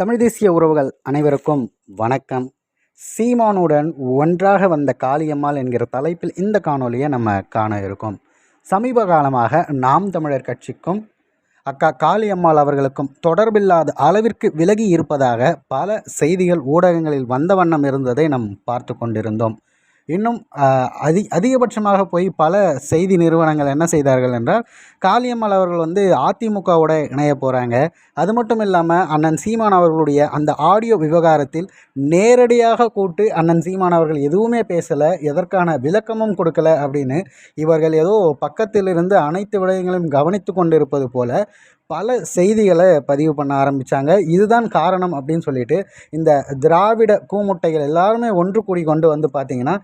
தமிழ் தேசிய உறவுகள் அனைவருக்கும் வணக்கம். சீமானுடன் ஒன்றாக வந்த காளியம்மாள் என்கிற தலைப்பில் இந்த காணொலியை நம்ம காண இருக்கோம். சமீப காலமாக நாம் தமிழர் கட்சிக்கும் அக்கா காளியம்மாள் அவர்களுக்கும் தொடர்பில்லாத அளவிற்கு விலகி இருப்பதாக பல செய்திகள் ஊடகங்களில் வந்த வண்ணம் இருந்ததை நாம் பார்த்து கொண்டிருந்தோம். இன்னும் அதி அதிகபட்சமாக போய் பல செய்தி நிறுவனங்கள் என்ன செய்தார்கள் என்றால் காளியம்மாள் அவர்கள் வந்து அதிமுகவோட இணைய போகிறாங்க அது மட்டும் இல்லாமல் அண்ணன் சீமான் அவர்களுடைய அந்த ஆடியோ விவகாரத்தில் நேரடியாக கூட்டு அண்ணன் சீமான் அவர்கள் எதுவுமே பேசலை எதற்கான விளக்கமும் கொடுக்கல அப்படின்னு இவர்கள் ஏதோ பக்கத்தில் இருந்து அனைத்து விடயங்களையும் கவனித்து கொண்டிருப்பது போல பல செய்திகளை பதிவு பண்ண ஆரம்பித்தாங்க இதுதான் காரணம் அப்படின்னு சொல்லிட்டு இந்த திராவிட கூமுட்டைகள் எல்லாருமே ஒன்று கூடி கொண்டு வந்து பார்த்தீங்கன்னா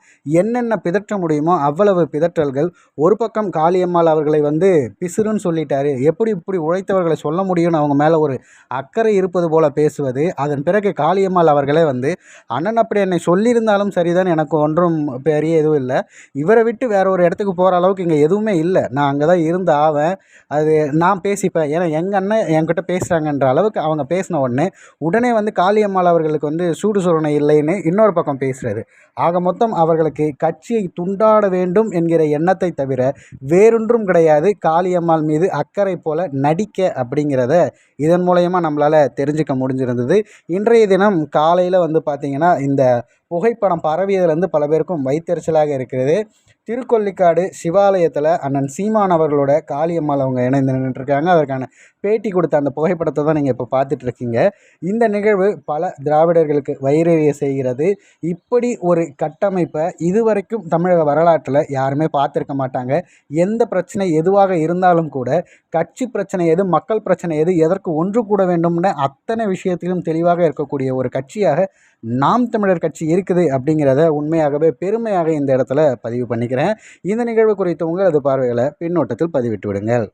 என்னென்ன பிதற்ற முடியுமோ அவ்வளவு பிதற்றல்கள் ஒரு பக்கம் காளியம்மாள் அவர்களை வந்து பிசுறுன்னு சொல்லிட்டாரு. எப்படி இப்படி உழைத்தவர்களை சொல்ல முடியும்னு அவங்க மேலே ஒரு அக்கறை இருப்பது போல பேசுவது. அதன் பிறகு காளியம்மாள் அவர்களே வந்து அண்ணன் அப்படி என்னை சொல்லியிருந்தாலும் சரிதான் எனக்கு ஒன்றும் பெரிய எதுவும் இல்லை. இவரை விட்டு வேற ஒரு இடத்துக்கு போகிற அளவுக்கு இங்கே எதுவுமே இல்லை. நான் அங்கே தான் இருந்து ஆவேன். அது நான் பேசிப்பேன். ஏன்னா எங்கள் அண்ணன் என்கிட்ட பேசுகிறாங்கன்ற அளவுக்கு அவங்க பேசின உடனே உடனே வந்து காளியம்மாள் அவர்களுக்கு வந்து சூடு சுரணை இல்லைன்னு இன்னொரு பக்கம் பேசுகிறது ஆக மொத்தம் அவர்களுக்கு கட்சியை துண்டாட வேண்டும் என்கிற எண்ணத்தை தவிர வேறொன்றும் கிடையாது. காளியம்மாள் மீது அக்கறை போல நடிக்க அப்படிங்கிறத இதன் மூலயமா நம்மளால் தெரிஞ்சுக்க முடிஞ்சிருந்தது. இன்றைய தினம் காலையில் வந்து பார்த்திங்கன்னா இந்த புகைப்படம் பரவியதுலேருந்து பல பேருக்கும் வைத்தறிச்சலாக இருக்கிறது. திருக்கொல்லிக்காடு சிவாலயத்தில் அண்ணன் சீமான் அவர்களோட காளியம்மாள் அவங்க இணைந்து நின்றுருக்காங்க அதற்கான பேட்டி கொடுத்த அந்த புகைப்படத்தை தான் நீங்கள் இப்போ பார்த்துட்டு இருக்கீங்க இந்த நிகழ்வு பல திராவிடர்களுக்கு வைரறிய செய்கிறது. இப்படி ஒரு கட்டமைப்பை இதுவரைக்கும் தமிழக வரலாற்றில் யாருமே பார்த்துருக்க மாட்டாங்க. எந்த பிரச்சனை எதுவாக இருந்தாலும் கூட கட்சி பிரச்சனை எது மக்கள் பிரச்சனை எது எதற்கு ஒன்று கூட வேண்டும்னு அத்தனை விஷயத்திலும் தெளிவாக இருக்கக்கூடிய ஒரு கட்சியாக நாம் தமிழர் கட்சி இருக்குது அப்படிங்கிறத உண்மையாகவே பெருமையாக இந்த இடத்துல பதிவு பண்ணிக்கிறேன். இந்த நிகழ்வு குறித்து உங்களது பார்வைகளை பின்னோட்டத்தில் பதிவிட்டு விடுங்கள்.